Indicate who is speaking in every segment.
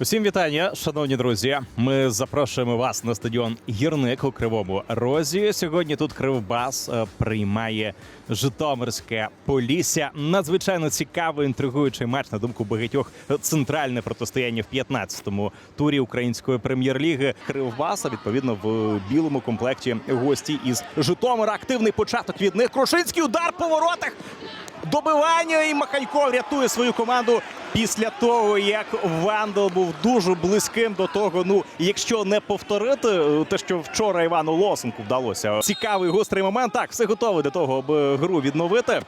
Speaker 1: Усім вітання, шановні друзі. Ми запрошуємо вас на стадіон Гірник у Кривому Розі. Сьогодні тут Кривбас е, приймає Житомирське Полісся. Надзвичайно цікавий інтригуючий матч на думку багатьох центральне протистояння в 15-му турі української прем'єр-ліги Кривбаса. Відповідно в білому комплекті гості із Житомира. Активний початок від них. Крушинський удар по воротах. Добивання і Маханьков рятує свою команду після того, як Вандел був дуже близьким до того. Ну, якщо не повторити е, те, що вчора Івану Лосенку вдалося. Цікавий гострий момент. Так, все готове до того, аби гру відновити.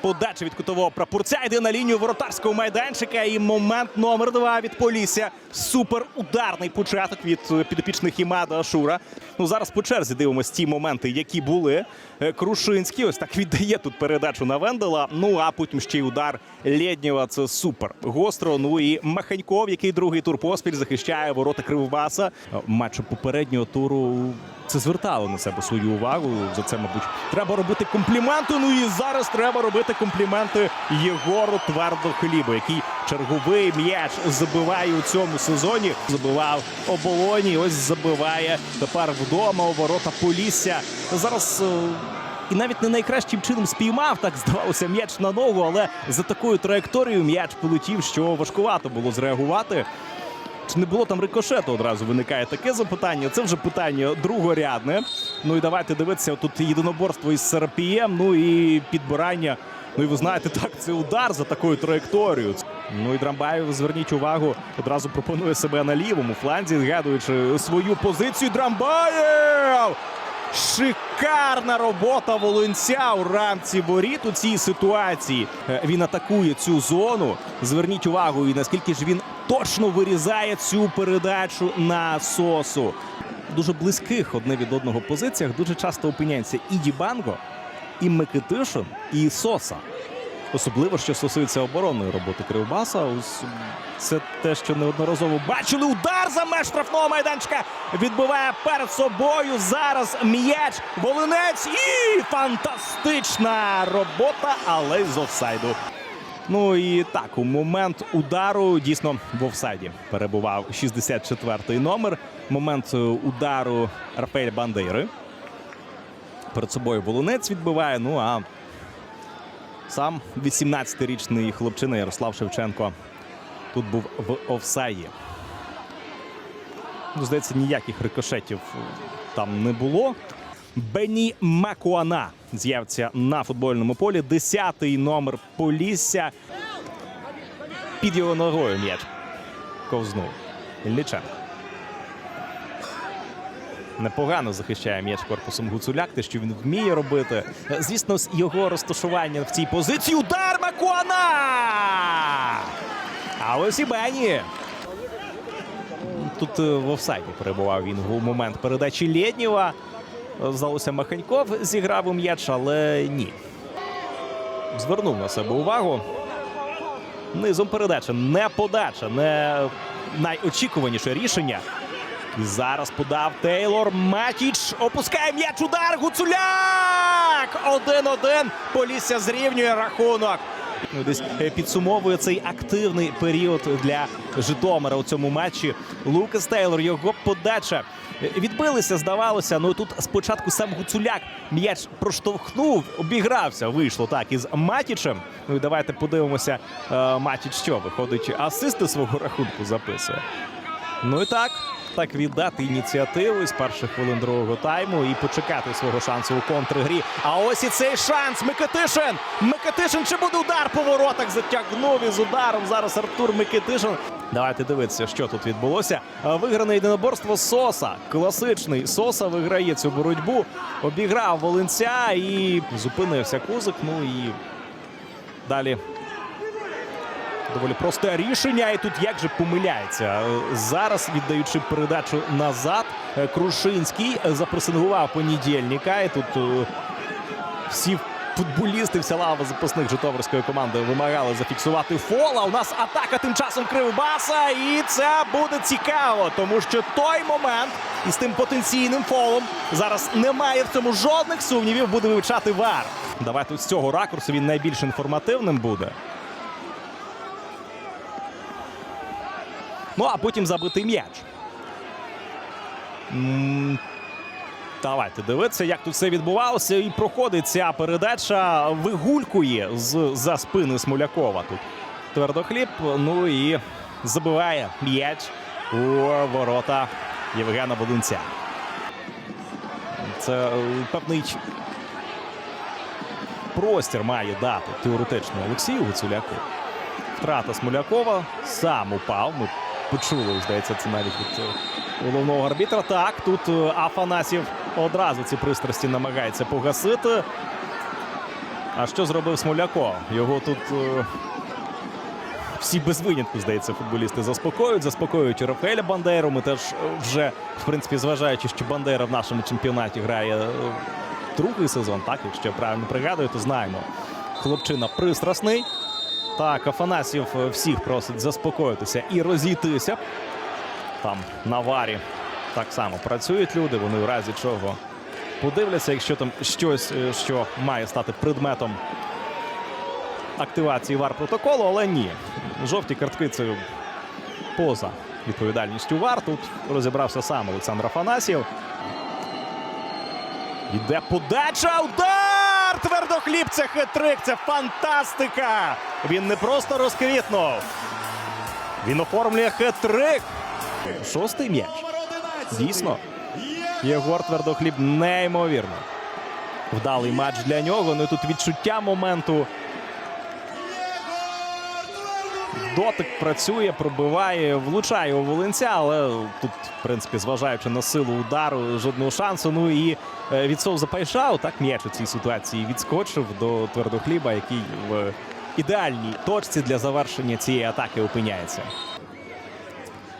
Speaker 1: Подача від кутового прапорця йде на лінію воротарського майданчика. І момент номер два від Полісся. Супер ударний початок від е, підопічних Імада Ашура. Ну зараз по черзі дивимося ті моменти, які були. Е, Крушинський ось так віддає тут передачу на Вендела. Ну а потім ще й удар Лєднєва. Це супер гостро. Ну і Маханьков, який другий тур поспіль захищає ворота Кривбаса. Е, Матчу попереднього туру це звертало на себе свою увагу. За це, мабуть, треба робити компліменти. Ну і зараз треба робити компліменти Єгору Твердохлібу, який черговий м'яч забиває у цьому сезоні. Забивав оболоні. Ось забиває тепер вдома у ворота Полісся. Зараз. е, І навіть не найкращим чином спіймав, так здавалося, м'яч на ногу, але за такою траєкторією м'яч полетів, що важкувато було зреагувати. Чи не було там рикошету? Одразу виникає таке запитання. Це вже питання другорядне. Ну і давайте дивитися тут єдиноборство із Серапієм. Ну і підбирання. Ну і ви знаєте, так це удар за такою траєкторією. Ну і Драмбаєв, зверніть увагу, одразу пропонує себе на лівому фланзі, згадуючи свою позицію. Драмбаєв! Шикарна робота волинця у рамці боріт у цій ситуації. Е, Він атакує цю зону. Зверніть увагу, і наскільки ж він точно вирізає цю передачу на сосу. Дуже близьких одне від одного позиціях дуже часто опиняються і Дібанго, і Микитишин, і Соса. Особливо, що стосується оборонної роботи Кривбаса. Це те, що неодноразово бачили. Удар за меж штрафного майданчика відбиває перед собою. Зараз м'яч Волинець і фантастична робота, але з офсайду. Ну і так, у момент удару дійсно в офсайді перебував 64-й номер. Момент е, удару Рафаель Бандейри. Перед собою Волинець відбиває. Ну а сам 18-річний хлопчина Ярослав Шевченко тут був в офсайді. Ну, здається, ніяких рикошетів там не було. Бені Макуана з'явиться на футбольному полі. Десятий номер Полісся. Під його ногою м'яч ковзнув. Ілліченко. Непогано захищає м'яч корпусом Гуцуляк, те, що він вміє робити. Звісно, з його розташування в цій позиції. Удар Макуана! А ось і Бені. Тут е, в офсайді перебував він у момент передачі Лєднєва. Е, Здалося, Маханьков зіграв у м'яч, але ні. Звернув на себе увагу. Низом передача, не подача, не найочікуваніше рішення. І зараз подав Тейлор Матіч. Опускає м'яч удар. Гуцуляк! 1-1. Полісся зрівнює рахунок. Ну, Десь е, підсумовує цей активний період для Житомира у цьому матчі. Лукас Тейлор, його подача. Відбилися, здавалося. Ну тут спочатку сам Гуцуляк м'яч проштовхнув, обігрався. Вийшло так із Матічем. Ну і давайте подивимося. е, Матіч що виходить, асисти свого рахунку записує. Ну і так. Так віддати ініціативу з перших хвилин другого тайму і почекати свого шансу у контргрі. А ось і цей шанс. Микитишин. Микитишин чи буде удар по воротах? Затягнув із ударом. Зараз Артур Микитишин. Давайте дивитися, що тут відбулося. Вигране єдиноборство Соса. Класичний Соса виграє цю боротьбу. Обіграв Волинця і зупинився Кузик. Ну і далі Доволі просте рішення, і тут як же помиляється. Е, Зараз, віддаючи передачу назад, е, Крушинський запресингував понедільника. І тут е, всі футболісти, вся лава запасних житомирської команди вимагали зафіксувати фол. А у нас атака тим часом Кривбаса. І це буде цікаво, тому що той момент із тим потенційним фолом зараз немає в цьому жодних сумнівів. Буде вивчати вар. Давайте з цього ракурсу він найбільш інформативним буде. Ну а потім забитий м'яч. Давайте дивитися, як тут все відбувалося. І проходить ця передача, вигулькує з за спини Смолякова. Тут твердохліб. Ну і забиває м'яч у ворота Євгена Бодунця. Це е, певний простір має дати теоретично Олексію Гуцуляку. Втрата Смолякова сам упав. Ми почули, здається, це навіть від е, головного арбітра. Так, тут е, Афанасів одразу ці пристрасті намагається погасити. А що зробив Смоляков? Його тут е, всі без винятку, здається, футболісти заспокоюють. Заспокоюють і Рафаеля Бандеру. Ми теж вже, в принципі, зважаючи, що Бандера в нашому чемпіонаті грає другий сезон, так, якщо я правильно пригадую, то знаємо. Хлопчина пристрасний. Так, Афанасів е, всіх просить заспокоїтися і розійтися. Там на варі так само працюють люди. Вони в разі чого подивляться, якщо там щось, е, що має стати предметом активації вар протоколу, але ні. Жовті картки це поза відповідальністю вар. Тут розібрався сам Олександр Афанасьєв. Іде подача. Удар! Твердохліб це хитрик, це фантастика! Він не просто розквітнув. Він оформлює хитрик. Шостий м'яч. Дійсно. Єгор Твердохліб неймовірно. Вдалий матч для нього. Ну і тут відчуття моменту. Дотик працює, пробиває, влучає у Волинця, але тут, в принципі, зважаючи на силу удару, жодного шансу. Ну і е, від Соуза Пайшау, так м'яч у цій ситуації відскочив до твердохліба, який в ідеальній точці для завершення цієї атаки опиняється.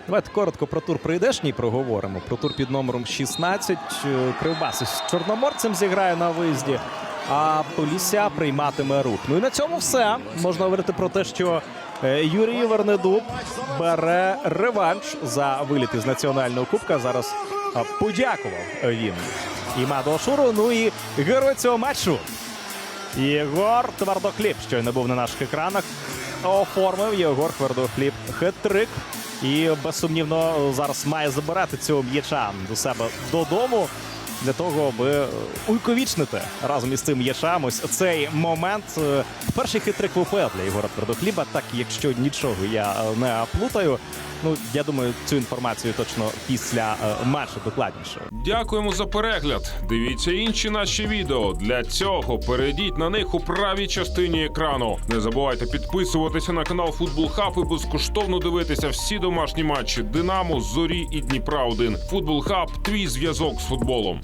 Speaker 1: Давайте коротко про тур прийдешній проговоримо. Про тур під номером 16. Е, Кривбас із Чорноморцем зіграє на виїзді, а Полісся прийматиме рух. Ну і на цьому все. Можна говорити про те, що Юрій Вернедуб бере реванш за виліт із національного кубка. Зараз подякував він і Маду Ашуру. Ну і герой цього матчу. Єгор Твердохліб щойно був на наших екранах. Оформив Єгор Твердохліб хитрик. І безсумнівно зараз має забирати цього м'яча до себе додому для того, аби увіковічнити разом із цим м'ячем ось цей момент. Е, Перший хитрик в УПЛ для Єгора Твердохліба. Так, якщо нічого я е, не плутаю. Ну я думаю, цю інформацію точно після е, матчу докладніше.
Speaker 2: Дякуємо за перегляд. Дивіться інші наші відео. Для цього перейдіть на них у правій частині екрану. Не забувайте підписуватися на канал Футбол Хаб і безкоштовно дивитися всі домашні матчі Динамо, Зорі і Дніпра 1 Футбол Хаб твій зв'язок з футболом.